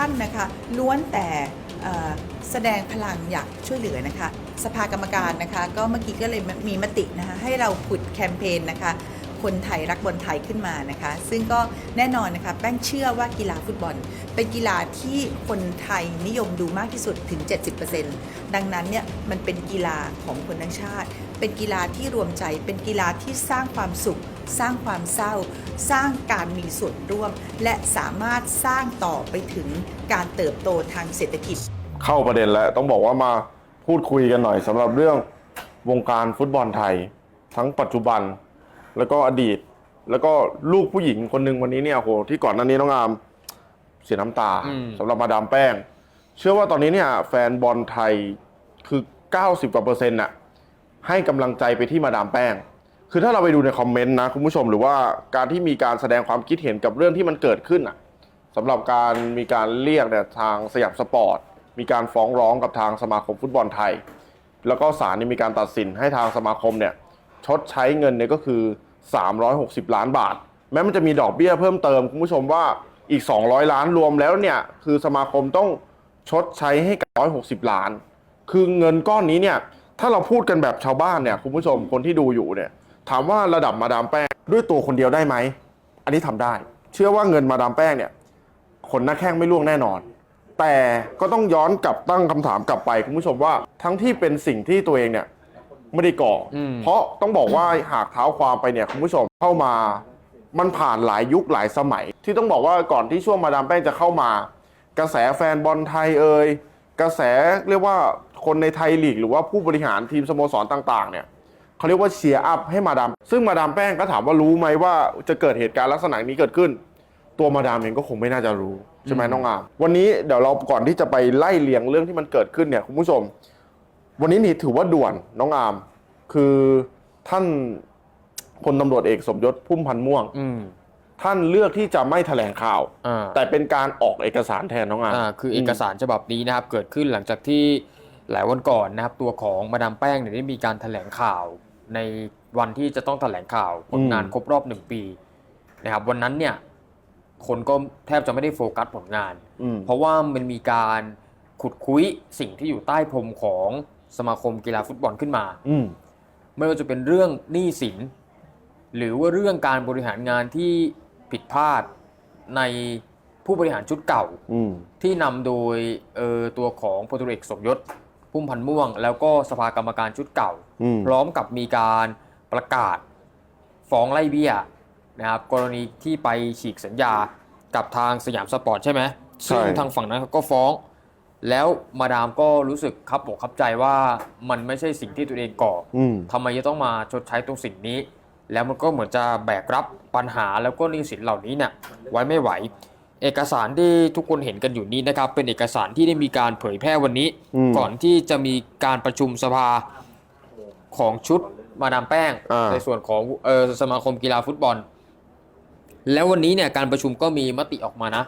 ท่านนะคะล้วนแต่แสดงพลังอยากช่วยเหลือนะคะ สภากรรมการนะคะก็เมื่อกี้ก็เลยมีมตินะคะให้เราผุดแคมเปญนะคะคนไทยรักบอลไทยขึ้นมานะคะ ซึ่งก็แน่นอนนะคะแป้งเชื่อว่ากีฬาฟุตบอล เป็นกีฬาที่คนไทยนิยมดูมากที่สุดถึง 70%ดังนั้นเนี่ยมันเป็นกีฬาของคนทั้งชาติ เป็นกีฬาที่รวมใจเป็นกีฬาที่สร้างความสุข สร้างความเศร้า สร้างการมีส่วนร่วม และสามารถสร้างต่อไปถึงการเติบโตทางเศรษฐกิจ เข้าประเด็นแล้วต้องบอกว่ามาพูดคุยกันหน่อยสำหรับเรื่องวงการฟุตบอลไทย ทั้งปัจจุบันแล้วก็อดีต แล้วก็ลูกผู้หญิงคนหนึ่งวันนี้เนี่ยโหที่ก่อนหน้านี้น้องอามเสียน้ำตาอืมสำหรับมาดามแป้ง เชื่อว่าตอนนี้เนี่ยแฟนบอลไทยคือ 90กว่าเปอร์เซ็นต์น่ะให้กำลังใจไปที่มาดามแป้ง คือถ้าเราไปดูในคอมเมนต์นะคุณผู้ชมหรือว่าการที่มีการแสดงความคิดเห็นกับเรื่องที่มันเกิดขึ้นอะสำหรับการมีการเรียกเนี่ยทางสยามสปอร์ต มีการฟ้องร้องกับทางสมาคมฟุตบอลไทย แล้วก็ศาลเนี่ยมีการตัดสินให้ทางสมาคมเนี่ยชดใช้เงินเนี่ยก็คือ 360 ล้านบาท แม้มันจะมีดอกเบี้ยเพิ่มเติมคุณผู้ชมว่าอีก 200 ล้านรวมแล้วเนี่ยคือสมาคมต้องชดใช้ให้กับ160 ล้าน คือเงินก้อนนี้เนี่ยถ้าเราพูดกันแบบชาวบ้านเนี่ยคุณผู้ชมคนที่ดูอยู่เนี่ย ถามว่าระดับมาดามแป้งด้วยตัวคนเดียวได้ไหม อันนี้ทำได้ เชื่อว่าเงินมาดามแป้งเนี่ยคนหน้าแข้งไม่ล่วงแน่นอน แต่ก็ต้องย้อนกลับตั้งคำถามกลับไปคุณผู้ชมว่าทั้งที่เป็นสิ่งที่ตัวเองเนี่ยไม่ได้ก่ออมเพราะต้องบอกว่าหากเท้าความไปเนี่ยคุณผู้ชมเข้ามามันผ่านหลายยุคหลายสมัย ที่ต้องบอกว่าก่อนที่ช่วงมาดามแป้งจะเข้ามา กระแสแฟนบอลไทยเอ่ยกระแสเรียกว่าคนในไทยลีกหรือว่าผู้บริหารทีมสโมสรต่าง ๆ เนี่ย เขาเรียกว่าเชียร์อัพให้มาดามซึ่งมาดามแป้งก็ถามว่ารู้ไหมว่าจะเกิดเหตุการณ์ลักษณะนี้เกิดขึ้น ตัวมาดามเองก็คงไม่น่าจะรู้ใช่ไหมน้องอามวันนี้เดี๋ยวเราก่อนที่จะไปไล่เลียงเรื่องที่มันเกิดขึ้นเนี่ยคุณผู้ชม วันนี้นี่ถือว่าด่วนน้องอามคือท่านพลตำรวจเอกสมยศพุ่มพันธ์ม่วงอืมท่านเลือกที่จะไม่แถลงข่าวอ่าแต่เป็นการออกเอกสารแทนน้องอามอ่าคือเอกสารฉบับนี้นะครับ เกิดขึ้นหลังจากที่หลายวันก่อนนะครับ ตัวของมาดามแป้งเนี่ยได้มีการแถลงข่าว ในวันที่จะต้องแถลงข่าวผลงานครบรอบหนึ่งปีนะครับวันนั้นเนี่ยคนก็แทบจะไม่ได้โฟกัสผลงานอืมเพราะว่ามันมีการขุดคุยสิ่งที่อยู่ใต้พรมของสมาคมกีฬาฟุตบอลขึ้นมาอืมไม่ว่าจะเป็นเรื่องหนี้สิน หรือว่าเรื่องการบริหารงานที่ผิดพลาดในผู้บริหารชุดเก่าอืมที่นำโดยเออตัวของพลตรเอกสมยศ พุ่มพันธ์ม่วง แล้วก็สภากรรมการชุดเก่าอืมพร้อมกับมีการประกาศฟ้องไล่เบี้ยนะครับกรณีที่ไปฉีกสัญญากับทางสยามสปอร์ตใช่ไหมใช่ซึ่งทางฝั่งนั้นเขาก็ฟ้อง แล้วมาดามก็รู้สึกครับอกครับใจว่ามันไม่ใช่สิ่งที่ตัวเองก่ออืมทำไมจะต้องมาชดใช้ตรงสิ่งนี้ แล้วมันก็เหมือนจะแบกรับปัญหาแล้วก็หนี้สินเหล่านี้เนี่ยไว้ไม่ไหว เอกสารที่ทุกคนเห็นกันอยู่นี้นะครับ เป็นเอกสารที่ได้มีการเผยแพร่วันนี้ อืมก่อนที่จะมีการประชุมสภาของชุดมาดามแป้ง อ่า ในส่วนของเออสมาคมกีฬาฟุตบอล แล้ววันนี้เนี่ยการประชุมก็มีมติออกมานะ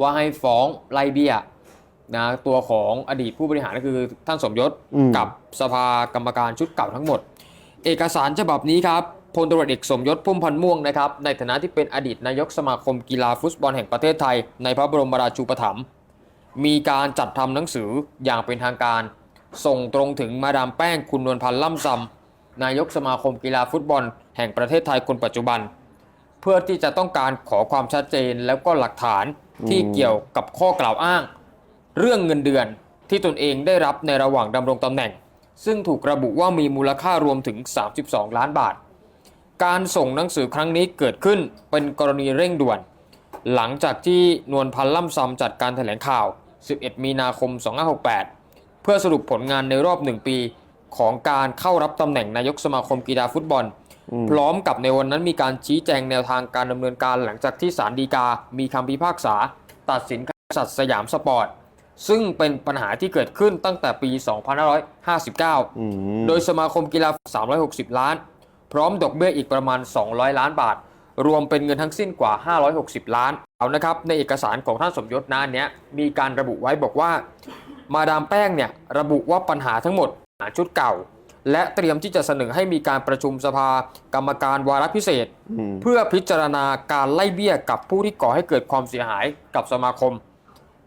ว่าให้ฟ้องไล่เบี้ยนะตัวของอดีตผู้บริหารก็คือท่านสมยศอืม กับสภากรรมการชุดเก่าทั้งหมด เอกสารฉบับนี้ครับ พลตำรวจเอกสมยศพุ่มพันธ์ม่วงนะครับในฐานะที่เป็นอดีตนายกสมาคมกีฬาฟุตบอลแห่งประเทศไทย ในพระบรมราชูปถัมภ์มีการจัดทำหนังสืออย่างเป็นทางการ ส่งตรงถึงมาดามแป้งคุณนวลพันธ์ล่ำซำนายกสมาคมกีฬาฟุตบอล แห่งประเทศไทยคนปัจจุบัน เพื่อที่จะต้องการขอความชัดเจนแล้วก็หลักฐานที่อืมเกี่ยวกับข้อกล่าวอ้าง เรื่องเงินเดือนที่ตนเองได้รับในระหว่างดำรงตำแหน่ง ซึ่งถูกระบุว่ามีมูลค่ารวมถึง 32 ล้านบาท การส่งหนังสือครั้งนี้เกิดขึ้นเป็นกรณีเร่งด่วน หลังจากที่นวลพันธ์ล่ำซำจัดการแถลงข่าว 11 มีนาคม 2568 เพื่อสรุปผลงานในรอบหนึ่งปีของการเข้ารับตำแหน่งนายกสมาคมกีฬาฟุตบอล พร้อมกับในวันนั้นมีการชี้แจงแนวทางการดำเนินการหลังจากที่ศาลฎีกา มีคำพิพากษา ตัดสินบริษัทสยามสปอร์ตซึ่งเป็นปัญหาที่เกิดขึ้นตั้งแต่ปี 2559อืมโดยสมาคมกีฬา 360 ล้าน พร้อมดอกเบี้ยอีกประมาณ 200 ล้านบาท รวมเป็นเงินทั้งสิ้นกว่า 560 ล้าน เอานะครับในเอกสารของท่านสมยศนะอันเนี้ยมีการระบุไว้บอกว่า มาดามแป้งเนี่ยระบุว่าปัญหาทั้งหมดหาชุดเก่า และเตรียมที่จะเสนอให้มีการประชุมสภากรรมการวาระพิเศษอืมเพื่อพิจารณาการไล่เบี้ยกับผู้ที่ก่อให้เกิดความเสียหายกับสมาคม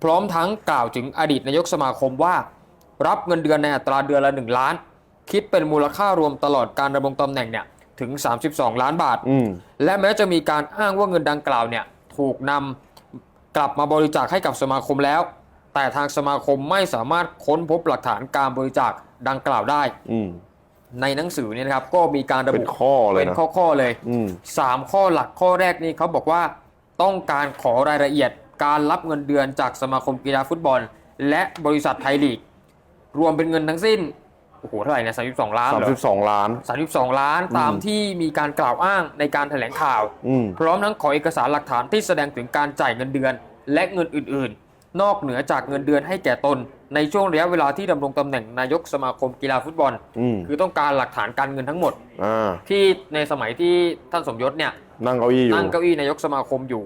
พร้อมทั้งกล่าวถึงอดีตนายกสมาคมว่า รับเงินเดือนในอัตราเดือนละ 1 ล้าน คิดเป็นมูลค่ารวมตลอดการดำรงตำแหน่งเนี่ย ถึง 32 ล้านบาท อืม และแม้จะมีการอ้างว่าเงินดังกล่าวเนี่ยถูกนำกลับมาบริจาคให้กับสมาคมแล้ว แต่ทางสมาคมไม่สามารถค้นพบหลักฐานการบริจาคดังกล่าวได้ อืม ในหนังสือเนี่ยนะครับก็มีการระเป็บุนข้อเลยเป็นนะข้อๆเลย อืม สามข้อหลักข้อแรกนี่เขาบอกว่าต้องการขอรายละเอียดการรับเงินเดือนจากสมาคมกีฬาฟุตบอล และบริษัทไทยลีก รวมเป็นเงินทั้งสิ้น โอ้โหเท่าไหร่เนี่ยสามสิบสองล้านสามเหรอสิบสองล้านสามสิบสองล้านตามที่มีการกล่าวอ้างในการแถลงข่าว อืม พร้อมทั้งขอเอกสารหลักฐานที่แสดงถึงการจ่ายเงินเดือน และเงินอื่นๆ นอกเหนือจากเงินเดือนให้แก่ตน ในช่วงระยะเวลาที่ดำรงตำแหน่งนายกสมาคมกีฬาฟุตบอล อืม คือต้องการหลักฐานการเงินทั้งหมด อ่า ที่ในสมัยที่ท่านสมยศเนี่ยนั่งเก้าอี้อยู่ นั่งเก้าอี้นายกสมาคมอยู่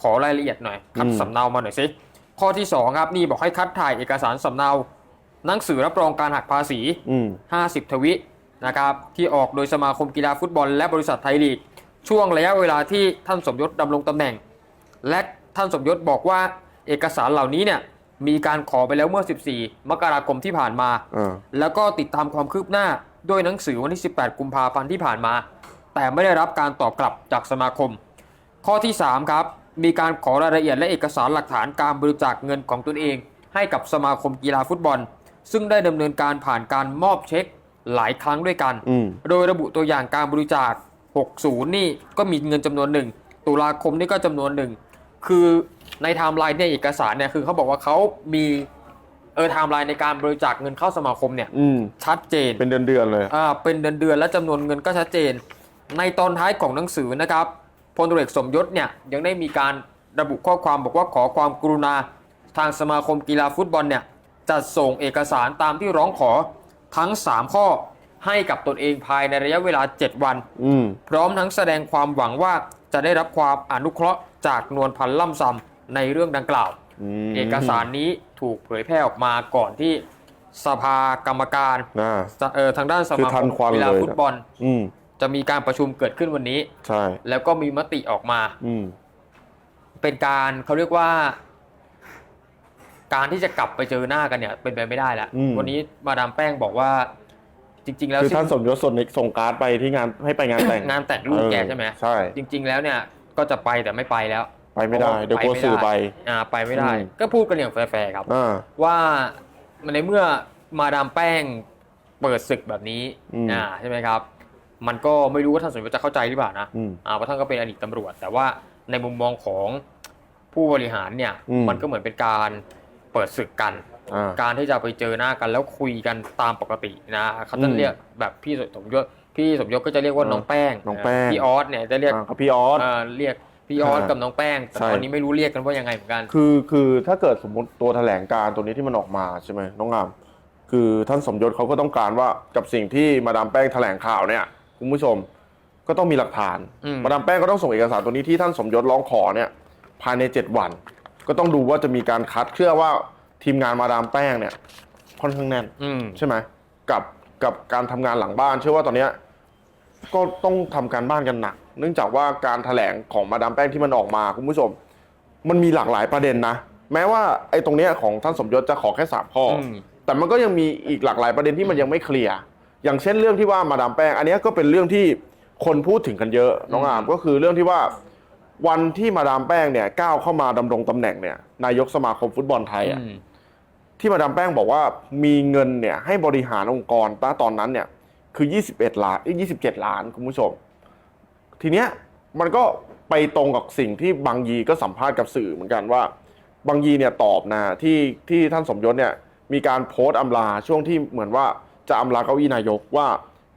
ขอรายละเอียดหน่อยคัดอืม สำเนามาหน่อยสิข้อที่2ครับนี่บอกให้คัดถ่ายเอกสารสำเนา หนังสือรับรองการหักภาษี อืม 50 ทวินะครับที่ออกโดยสมาคมกีฬาฟุตบอล และบริษัทไทยลีก ช่วงระยะเวลาที่ท่านสมยศดำรงตำแหน่ง และท่านสมยศบอกว่าเอกสารเหล่านี้เนี่ยมีการขอไปแล้วเมื่อ 14 มกราคมที่ผ่านมาอ่าแล้วก็ติดตามความคืบหน้าด้วยหนังสือวันที่ 18 กุมภาพันธ์ที่ผ่านมา แต่ไม่ได้รับการตอบกลับจากสมาคม ข้อที่ 3 ครับ มีการขอรายละเอียดและเอกสารหลักฐานการบริจาคเงินของตนเอง ให้กับสมาคมกีฬาฟุตบอล ซึ่งได้ดำเนินการผ่านการมอบเช็คหลายครั้งด้วยกัน อืม โดยระบุตัวอย่างการบริจาค 60 นี่ก็มีเงินจำนวนหนึ่ง ตุลาคมนี่ก็จำนวนหนึ่ง คือในไทม์ไลน์เนี่ยเอกสารเนี่ยคือเขาบอกว่าเขามีเออไทม์ไลน์ในการบริจาคเงินเข้าสมาคมเนี่ยอืม ชัดเจน เป็นเดือนเดือนๆเลย อ่าเป็นเดือนเดือนๆและจำนวนเงินก็ชัดเจน ในตอนท้ายของหนังสือนะครับพลตำรวจเอกสมยศเนี่ยยังได้มีการระบุข้อความบอกว่าขอความกรุณาทางสมาคมกีฬาฟุตบอลเนี่ย จัดส่งเอกสารตามที่ร้องขอทั้ง 3 ข้อให้กับตนเองภายในระยะเวลา 7 วัน อืม พร้อมทั้งแสดงความหวังว่าจะได้รับความอนุเคราะห์จากนวลพันธ์ล่ำซำในเรื่องดังกล่าวอืมเอกสารนี้ถูกเผยแพร่ออกมาก่อนที่สภากรรมการนะเออทางด้านสคือมาทัคมนควันกีฬาเลย ฟุตบอล อืม จะมีการประชุมเกิดขึ้นวันนี้ ใช่ แล้วก็มีมติออกมา อืม เป็นการเขาเรียกว่า การที่จะกลับไปเจอหน้ากันเนี่ยเป็นไปไม่ได้แล้วอืม วันนี้มาดามแป้งบอกว่า จริง ๆ แล้วคือท่านสมยศส่งส่งการ์ดไปที่งานให้ไปงานแต่งงานแต่งลูกแกใช่ไหมใช่ จริง ๆ แล้วเนี่ยก็จะไปแต่ไม่ไปแล้ว ไปไม่ได้ เดี๋ยวกลัวสื่อไป อ่าไปไม่ได้ อืม ก็พูดกันอย่างแฟร์ๆครับ อ่า ว่าในเมื่อมาดามแป้งเปิดศึกแบบนี้อืม อ่าใช่ไหมครับ มันก็ไม่รู้ว่าท่านสมยศจะเข้าใจหรือเปล่านะอืม อ่าเพราะท่านก็เป็นอดีตตำรวจ แต่ว่าในมุมมองของผู้บริหารเนี่ย อืม มันก็เหมือนเป็นการ เปิดศึกกัน อ่า การที่จะไปเจอหน้ากันแล้วคุยกันตามปกตินะเขาจะอืมเรียกแบบพี่สมยศพี่สมยศก็จะเรียกว่าอ่าน้องแป้งน้องแป้ง พี่ออสเนี่ยจะเรียกอ่ากับพี่ออสอ่าเรียกพี่ออสอ่ากับน้องแป้งแต่ใช่ ตอนนี้ไม่รู้เรียกกันว่ายังไงเหมือนกันคือคือถ้าเกิดสมมติตัวแถลงการตัวนี้ที่มันออกมาใช่ไหมน้องงาม คือท่านสมยศเขาก็ต้องการว่ากับสิ่งที่มาดามแป้งแถลงข่าวเนี่ยคุณผู้ชมก็ต้องมีหลักฐาน อืม มาดามแป้งก็ต้องส่งเอกสารตัวนี้ที่ท่านสมยศร้องขอเนี่ยภายใน 7 วัน ก็ต้องดูว่าจะมีการคัดเชื่อว่าทีมงานมาดามแป้งเนี่ยค่อนข้างแน่นอืม ใช่ไหมกับกับการทำงานหลังบ้าน เชื่อว่าตอนเนี้ยก็ต้องทำการบ้านกันหนัก เนื่องจากว่าการแถลงของมาดามแป้งที่มันออกมาคุณผู้ชม มันมีหลากหลายประเด็นนะ แม้ว่าไอ้ตรงเนี้ยของท่านสมยศจะขอแค่สามข้ออม แต่มันก็ยังมีอีกหลากหลายประเด็นที่มันยังไม่เคลียร์อย่างเช่นเรื่องที่ว่ามาดามแป้ง อันเนี้ยก็เป็นเรื่องที่คนพูดถึงกันเยอะน้องอามก็คือเรื่องที่ว่า วันที่มาดามแป้งเนี่ยก้าวเข้ามาดำรงตำแหน่งเนี่ยนายกสมาคมฟุตบอลไทยอะอืมที่มาดามแป้งบอกว่ามีเงินเนี่ยให้บริหารองค์กรตตอนนั้นเนี่ยคือ 21 ล้านเอ้ย27 ล้านคุณผู้ชม ทีเนี้ยมันก็ไปตรงกับสิ่งที่บางยีก็สัมภาษณ์กับสื่อเหมือนกันว่าบางยีเนี่ยตอบนะที่ที่ท่านสมยศเนี่ยมีการโพสต์อำลาช่วงที่เหมือนว่าจะอำลาเก้าอี้นายกว่า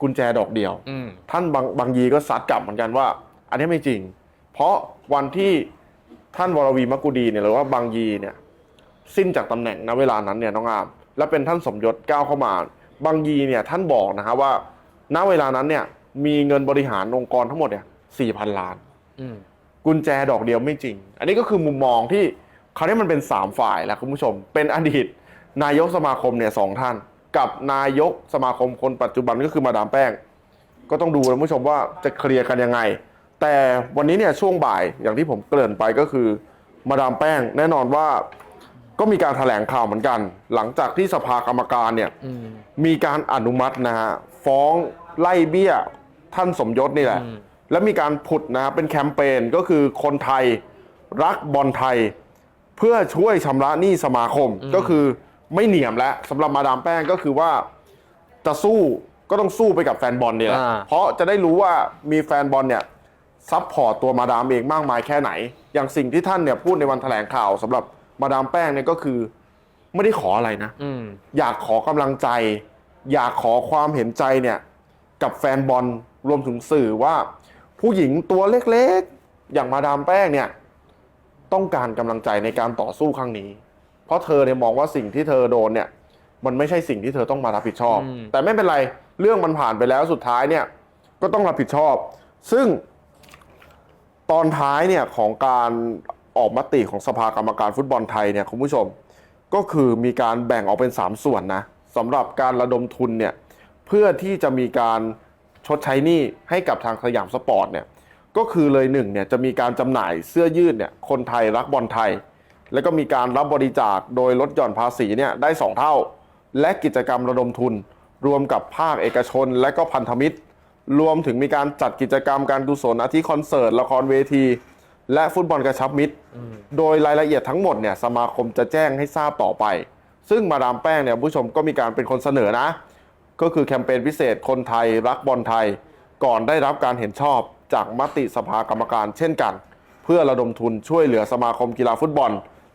กุญแจดอกเดียวอืมท่านบางบางยีก็ซัดกลับเหมือนกันว่า อันนี้ไม่จริง เพราะวันที่ท่านวรวีมกุดีเนี่ยหรือว่าบางยีเนี่ยสิ้นจากตำแหน่งณเวลานั้นเนี่ยน้องอาม และเป็นท่านสมยศก้าวเข้ามา บางยีเนี่ยท่านบอกนะฮะว่า ณเวลานั้นเนี่ยมีเงินบริหารองค์กรทั้งหมดเนี่ยสี่พันล้านอืมกุญแจดอกเดียวไม่จริง อันนี้ก็คือมุมมองที่คราวนี้มันเป็นสามฝ่ายแล้วคุณผู้ชม เป็นอดีตนายกสมาคมเนี่ยสองท่าน กับนายกสมาคมคนปัจจุบันก็คือมาดามแป้ง ก็ต้องดูนะคุณผู้ชมว่าจะเคลียร์กันยังไง แต่วันนี้เนี่ยช่วงบ่ายอย่างที่ผมเกริ่นไปก็คือมาดามแป้งแน่นอนว่าก็มีการแถลงข่าวเหมือนกัน หลังจากที่สภากรรมการเนี่ยอืมมีการอนุมัตินะฮะฟ้องไล่เบี้ยท่านสมยศนี่แหละอืมแล้วมีการผุดนะฮะเป็นแคมเปญก็คือคนไทยรักบอลไทย เพื่อช่วยชำระหนี้สมาคมก็คือไม่เหนียมแล้วสำหรับมาดามแป้งก็คือว่าจะสู้ก็ต้องสู้ไปกับแฟนบอลเนี่ยแหละอ่าเพราะจะได้รู้ว่ามีแฟนบอลเนี่ย ซัพพอร์ตตัวมาดามเองมากมายแค่ไหน อย่างสิ่งที่ท่านเนี่ยพูดในวันแถลงข่าวสำหรับมาดามแป้งเนี่ยก็คือ ไม่ได้ขออะไรนะอืมอยากขอกำลังใจ อยากขอความเห็นใจเนี่ย กับแฟนบอลรวมถึงสื่อว่า ผู้หญิงตัวเล็กๆ อย่างมาดามแป้งเนี่ย ต้องการกำลังใจในการต่อสู้ครั้งนี้ เพราะเธอเนี่ยมองว่าสิ่งที่เธอโดนเนี่ย มันไม่ใช่สิ่งที่เธอต้องมารับผิดชอบอืมแต่ไม่เป็นไรเรื่องมันผ่านไปแล้วสุดท้ายเนี่ย ก็ต้องรับผิดชอบ ซึ่ง ตอนท้ายเนี่ยของการออกมติของสภากรรมการฟุตบอลไทยเนี่ยคุณผู้ชม ก็คือมีการแบ่งออกเป็น 3 ส่วนนะสำหรับการระดมทุนเนี่ยเพื่อที่จะมีการชดใช้หนี้ให้กับทางสยามสปอร์ตเนี่ยก็คือเลยหนึ่งเนี่ยจะมีการจำหน่ายเสื้อยืดเนี่ยคนไทยรักบอลไทย แล้วก็มีการรับบริจาคโดยลดหย่อนภาษีเนี่ยได้ 2 เท่า และกิจกรรมระดมทุน รวมกับภาคเอกชน และก็พันธมิตร รวมถึงมีการจัดกิจกรรมการกุศลอาทิคอนเสิร์ตละครเวที และฟุตบอลกระชับมิตร โดยรายละเอียดทั้งหมดเนี่ยสมาคมจะแจ้งให้ทราบต่อไป ซึ่งมาดามแป้งเนี่ยผู้ชมก็มีการเป็นคนเสนอนะ ก็คือแคมเปญพิเศษคนไทยรักบอลไทย ก่อนได้รับการเห็นชอบจากมติสภากรรมการเช่นกัน เพื่อระดมทุนช่วยเหลือสมาคมกีฬาฟุตบอล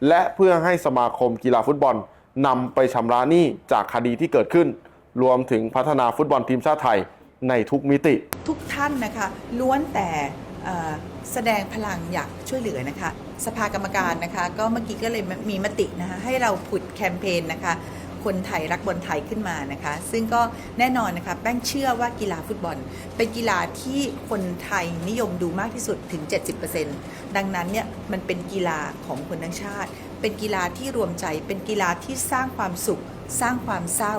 และเพื่อให้สมาคมกีฬาฟุตบอลนำไปชำระหนี้จากคดีที่เกิดขึ้น รวมถึงพัฒนาฟุตบอลทีมชาติไทย ในทุกมิติ ทุกท่านนะคะ ล้วนแต่แสดงพลังอยากช่วยเหลือนะคะ สภากรรมการนะคะ ก็เมื่อกี้ก็เลยมีมตินะคะให้เราผุดแคมเปญนะคะคนไทยรักบอลไทยขึ้นมานะคะ ซึ่งก็แน่นอนนะคะแป้งเชื่อว่ากีฬาฟุตบอล เป็นกีฬาที่คนไทยนิยมดูมากที่สุดถึง 70%ดังนั้นเนี่ยมันเป็นกีฬาของคนทั้งชาติ เป็นกีฬาที่รวมใจ เป็นกีฬาที่สร้างความสุข สร้างความเศร้า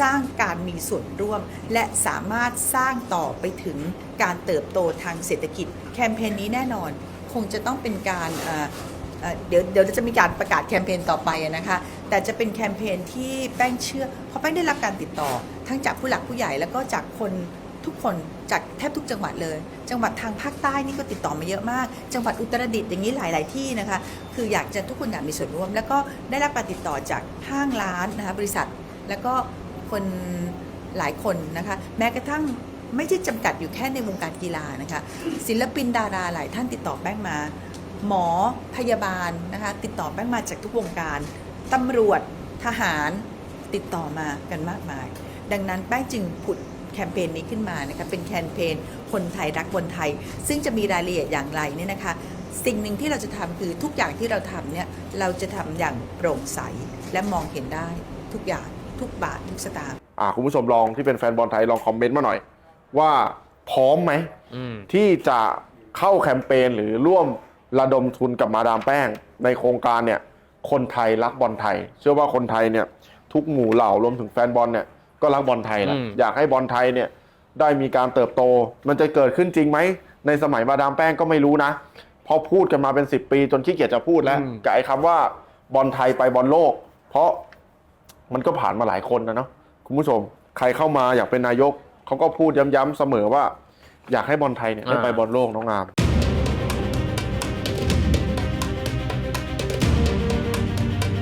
สร้างการมีส่วนร่วม และสามารถสร้างต่อไปถึงการเติบโตทางเศรษฐกิจ แคมเปญนี้แน่นอน คงจะต้องเป็นการเอ่อเอ่อเดี๋ยวเดี๋ยวจะมีการประกาศแคมเปญต่อไปนะคะ แต่จะเป็นแคมเปญที่แป้งเชื่อเพราะแป้งได้รับการติดต่อ ทั้งจากผู้หลักผู้ใหญ่แล้วก็จากคน ทุกคนจากแทบทุกจังหวัดเลย จังหวัดทางภาคใต้นี่ก็ติดต่อมาเยอะมาก จังหวัดอุตรดิตถ์อย่างนี้หลาย ๆ ที่นะคะ คืออยากจะทุกคนอยากมีส่วนร่วม แล้วก็ได้รับการติดต่อจากห้างร้านนะคะบริษัท แล้วก็คนหลายคนนะคะ แม้กระทั่งไม่ใช่จำกัดอยู่แค่ในวงการกีฬานะคะ ศิลปินดาราหลายท่านติดต่อแป้งมา หมอพยาบาลนะคะติดต่อแป้งมาจากทุกวงการตำรวจทหารติดต่อมากันมากมาย ดังนั้นแป้งจึงผุด แคมเปญนี้ขึ้นมานะคะเป็นแคมเปญคนไทยรักบอลไทย ซึ่งจะมีรายละเอียดอย่างไรเนี่ยนะคะสิ่งหนึ่งที่เราจะทำคือทุกอย่างที่เราทำเนี่ยเราจะทำอย่างโปร่งใสและมองเห็นได้ทุกอย่างทุกบาททุกสตางค์อ่าคุณผู้ชมลองที่เป็นแฟนบอลไทยลองคอมเมนต์มาหน่อย ว่าพร้อมไหมอืมที่จะเข้าแคมเปญหรือร่วมระดมทุนกับมาดามแป้ง ในโครงการเนี่ยคนไทยรักบอลไทย เชื่อว่าคนไทยเนี่ยทุกหมู่เหล่ารวมถึงแฟนบอลเนี่ย ก็รักบอลไทยแหละอืม อยากให้บอลไทยเนี่ยได้มีการเติบโต มันจะเกิดขึ้นจริงไหม ในสมัยมาดามแป้งก็ไม่รู้นะเพอพูดกันมาเป็น 10 ปีจนขี้เกียจจะพูดแล้วกับไอ้คำว่าบอลไทยไปบอลโลก เพราะมันก็ผ่านมาหลายคนนะเนาะคุณผู้ชม ใครเข้ามาอยากเป็นนายกเขาก็พูดย้ำๆเสมอว่า อยากให้บอลไทยเนี่ยได้ไปบอลโลกน้องงาม